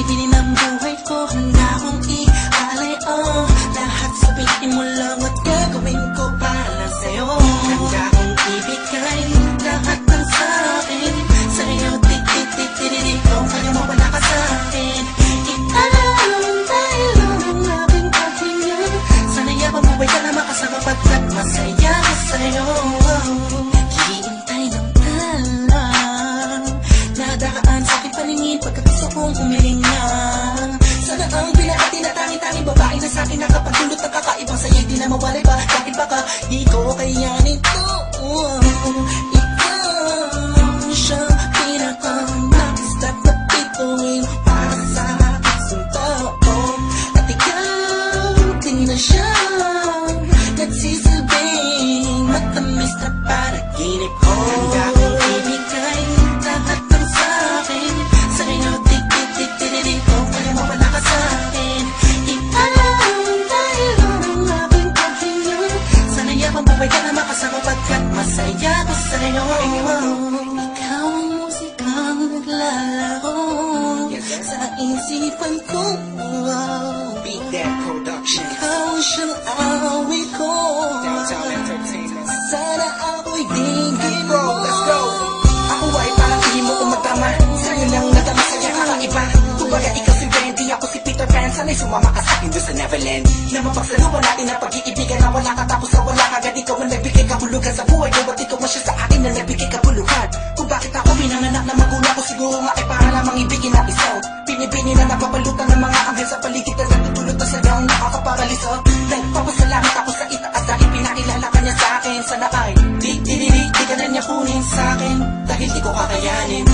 Pinipili ng buhay ko Handa ばいい声 Ikaw ang musikang naglalaro Sa isipan ko Beat That Production. Ikaw siyang awit ko. Sana ako'y digin Bro, Sana'y sumama ka sa'kin doon sa Neverland. Na mapagsaluhan natin ang pag-iibigan na wala ka tapos na wala ka. Agad ikaw ang nagbigay kabulugan sa buhay ko. At ikaw man siya sa akin na nagbigay kabuluhan. Kung bakit ako pinanganak na magulang ko siguro nga ay para lamang ibigin na isaw. Pinipini na napapalutan ng mga anghel sa paligid na natutulog na sigaw nakakaparaliso. Nagpapasalamat ako sa itaas dahil pinakilala ka niya sa akin. Sana ay di, di, di, di, di ka na niya kunin sa akin. Dahil di ko kakayanin.